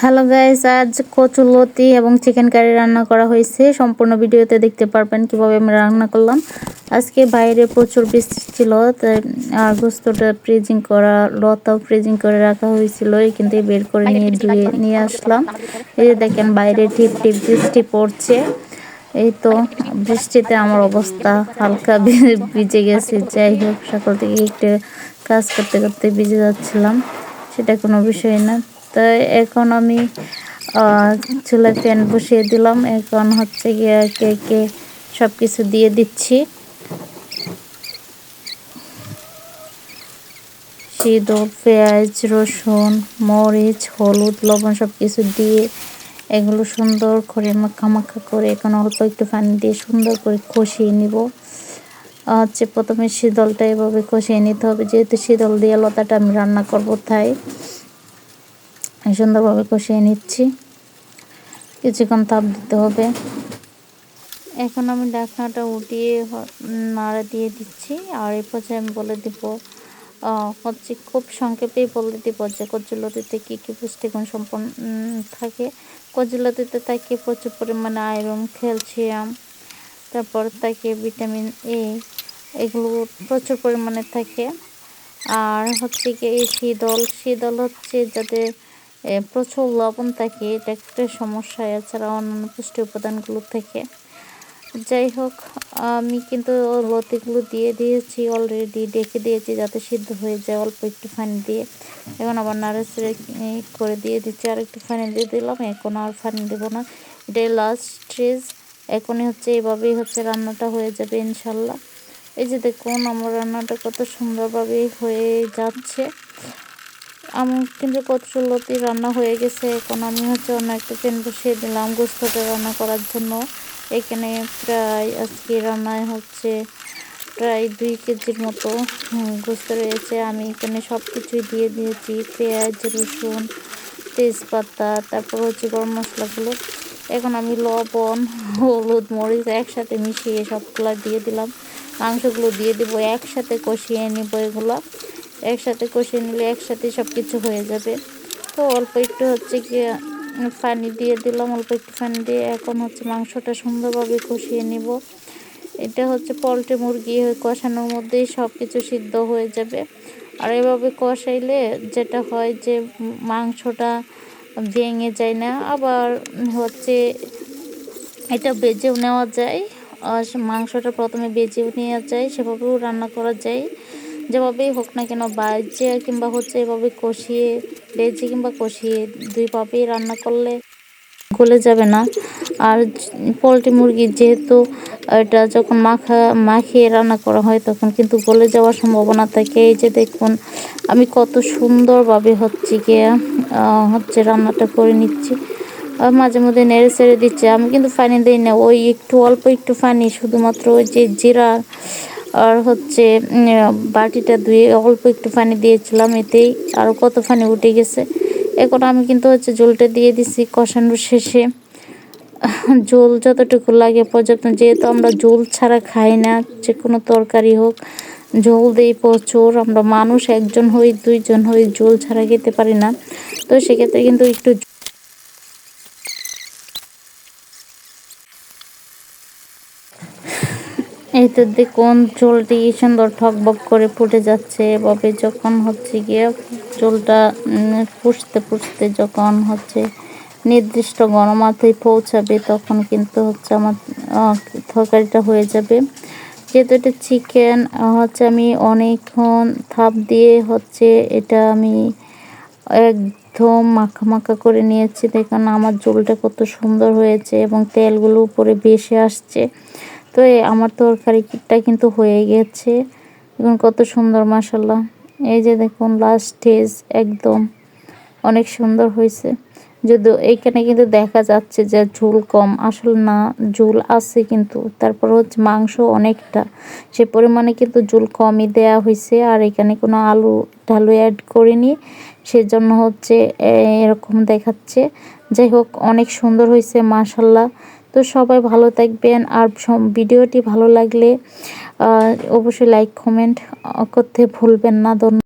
Hello guys আজ কচুলতি এবং chicken curry রান্না করা হয়েছে। সম্পূর্ণ ভিডিওতে দেখতে পারবেন কীভাবে আমি রান্না করলাম। আজকে বাইরে প্রচুর বৃষ্টি ছিল তাই গোস্তটা ফ্রিজিং করা লতাও ফ্রিজিং করে রাখা হয়েছিল। এখান থেকে বের করে নিয়ে ধুয়ে নিয়ে আসলাম। এই যে দেখেন বাইরে টিপ টিপ বৃষ্টি পড়ছে। এই তো বৃষ্টিতে আমার অবস্থা হালকা ভিজে গেছে। যাই হোক সকাল থেকে একটু কাজ করতে করতে ভিজে যাচ্ছিলাম। সেটা কোনো বিষয় না। তাই এখন আমি চুলে প্যান বসিয়ে দিলাম। এখন হচ্ছে গিয়ে কেকে সব কিছু দিয়ে দিচ্ছি। সিঁদুর পেঁয়াজ, রসুন, মরিচ, হলুদ, লবণ সব কিছু দিয়ে এগুলো সুন্দর করে মাখা মাখা করে এখন অল্প একটু পানি দিয়ে সুন্দর করে কষিয়ে নিব। হচ্ছে প্রথমে শীতলটা এভাবে কষিয়ে নিতে হবে। যেহেতু শীতল দিয়ে লতাটা আমি রান্না করব, তাই সুন্দরভাবে কষিয়ে নিচ্ছি। কিছুক্ষণ তাপ দিতে হবে। এখন আমি ডাকনাটা উঠিয়ে নাড়া দিয়ে দিচ্ছি। আর এই পর্যায়ে আমি বলে দিব হচ্ছে খুব সংক্ষেপেই বলে দিব যে কচুলতিতে কী কী পুষ্টিগুণ সম্পন্ন থাকে। কচুলতিতে থাকে প্রচুর পরিমাণে আয়রন, ক্যালসিয়াম, তারপর থাকে ভিটামিন এ, এগুলো প্রচুর পরিমাণে থাকে। আর হচ্ছে কি এই শীতল শীতল হচ্ছে যাদের প্রচুর লবণ থাকে, এটা একটা সমস্যা, এছাড়া অন্যান্য পুষ্টি উপাদানগুলো থেকে। যাই হোক, আমি কিন্তু লতিগুলো দিয়ে দিয়েছি অলরেডি ডেকে দিয়েছি যাতে সিদ্ধ হয়ে যায় অল্প একটু ফানি দিয়ে। এখন আবার নাড়াচড়ে করে দিয়ে দিচ্ছি, আর একটু ফানি দিয়ে দিলাম, এখন আর ফানি দেবো না। এটাই লাস্ট স্টেজ এখনই হচ্ছে এইভাবেই হচ্ছে রান্নাটা হয়ে যাবে ইনশাল্লাহ। এই যে দেখুন, আমার রান্নাটা কত সুন্দরভাবে হয়ে যাচ্ছে। আমি কিন্তু কচুলতি রান্না হয়ে গেছে, এখন আমি হচ্ছে অন্য একটা প্যান বসিয়ে দিলাম গোস্তটা রান্না করার জন্য। এখানে প্রায় আজকে রান্নায় হচ্ছে প্রায় দুই কেজির মতো গোস্ত রয়েছে। আমি এখানে সব কিছুই দিয়ে দিয়েছি, পেঁয়াজ, রসুন, তেজপাতা, তারপর হচ্ছে গরম মশলাগুলো। এখন আমি লবণ, হলুদ, মরিচ একসাথে মিশিয়ে সবগুলো দিয়ে দিলাম। মাংসগুলো দিয়ে দেবো, একসাথে কষিয়ে নিব এগুলো। একসাথে কষিয়ে নিলে একসাথে সব কিছু হয়ে যাবে। তো অল্প একটু হচ্ছে কি পানি দিয়ে দিলাম, অল্প একটু পানি দিয়ে এখন হচ্ছে মাংসটা সুন্দরভাবে কষিয়ে নিব। এটা হচ্ছে পোলট্রি মুরগি কষানোর মধ্যেই সব কিছু সিদ্ধ হয়ে যাবে। আর এভাবে কষাইলে যেটা হয় যে, মাংসটা ভেঙে যায় না, আবার হচ্ছে এটা বেজেও নেওয়া যায়। আর মাংসটা প্রথমে বেজেও নেওয়া যায়, সেভাবেও রান্না করা যায়। যেভাবেই হোক না কেন, বাজে কিংবা হচ্ছে এভাবে কষিয়ে বেজে কিংবা কষিয়ে দুইভাবেই রান্না করলে গলে যাবে না। আর পোলট্রি মুরগি যেহেতু এটা যখন মাখা, মাখিয়ে রান্না করা হয় তখন কিন্তু গলে যাওয়ার সম্ভাবনা থাকে। এই যে দেখুন, আমি কত সুন্দরভাবে হচ্ছে গিয়ে হচ্ছে রান্নাটা করে নিচ্ছি। মাঝে মধ্যে নেড়ে ছেড়ে দিচ্ছে। আমি কিন্তু পানি দিই না ওই একটু অল্প একটু পানি, শুধুমাত্র ওই যে জিরা আর হচ্ছে বাটিটা ধুয়ে অল্প একটু পানি দিয়েছিলাম এতেই আরও কত পানি উঠে গেছে। এখন আমি কিন্তু হচ্ছে জলটা দিয়ে দিছি কষানোর শেষে। জল যতটুকু লাগে পর্যাপ্ত, যেহেতু আমরা জল ছাড়া খাই না, যে কোনো তরকারি হোক ঝোল দিই প্রচুর, আমরা মানুষ একজন হই, দুইজন হই, জল ছাড়া খেতে পারি না। তো সেক্ষেত্রে কিন্তু একটু এই তো দেখুন, চুলটি কি সুন্দর ঠকবক করে ফুটে যাচ্ছে। এভাবে যখন হচ্ছে গিয়ে চুলটা পুষতে পুষতে যখন হচ্ছে নির্দিষ্ট গণমাথায় পৌঁছাবে, তখন কিন্তু হচ্ছে আমার তরকারিটা হয়ে যাবে। যেহেতু এটা চিকেন হচ্ছে আমি অনেকক্ষণ থাপ দিয়ে হচ্ছে এটা আমি একদম মাখা মাখা করে নিয়েছি। দেখুন, আমার ঝোলটা কত সুন্দর হয়েছে এবং তেলগুলো উপরে বেশি আসছে। তো আমার তরকারিটা কিন্তু হয়ে গেছে। এখন কত সুন্দর মাসাল্লাহ এই যে দেখুন লাস্ট স্টেজ একদম অনেক সুন্দর হয়েছে। যদিও এইখানে কিন্তু দেখা যাচ্ছে যে ঝোল কম, আসলে না, ঝোল আছে কিন্তু। তারপর হচ্ছে মাংস অনেকটা। সে পরিমাণে কিন্তু ঝোল কমই দেয়া হয়েছে আর এখানে কোনো আলু ঢালু অ্যাড করিনি। সেজন্য হচ্ছে এরকম দেখাচ্ছে। যাই হোক, অনেক সুন্দর হয়েছে মাসাল্লাহ তো সবাই ভালো থাকবেন। আর ভিডিওটি ভালো লাগলে অবশ্যই লাইক কমেন্ট করতে ভুলবেন না। ধন্যবাদ।